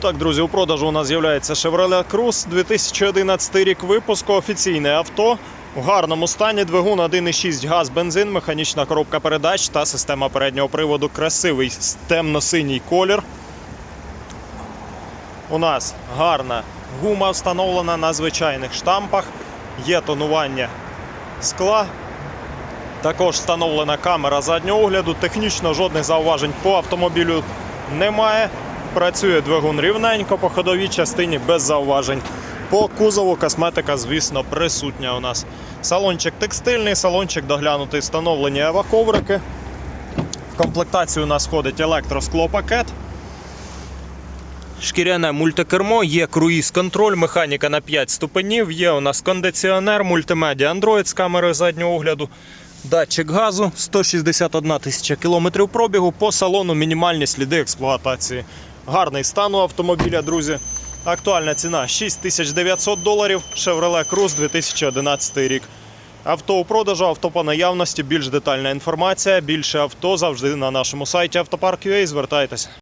Так, друзі, у продажу у нас з'являється Chevrolet Cruze 2011 рік випуску. Офіційне авто. В гарному стані двигун 1,6 газ, бензин, механічна коробка передач та система переднього приводу. Красивий темно-синій колір. У нас гарна гума встановлена на звичайних штампах. Є тонування скла. Також встановлена камера заднього огляду. Технічно жодних зауважень по автомобілю немає. Працює двигун рівненько по ходовій частині без зауважень. По кузову косметика, звісно, присутня у нас. Салончик текстильний, салончик доглянутий, встановлені еваковрики. В комплектацію у нас входить електросклопакет. Шкіряне мультикермо, є круїз-контроль, механіка на 5 ступенів, є у нас кондиціонер, мультимедіа Android з камерою заднього огляду, датчик газу, 161 тисяча кілометрів пробігу, по салону мінімальні сліди експлуатації. Гарний стан у автомобіля, друзі. Актуальна ціна 6900 доларів, Chevrolet Cruze 2011 рік. Авто у продажу, авто по наявності, більш детальна інформація, більше авто завжди на нашому сайті автопарк.ua. Звертайтеся.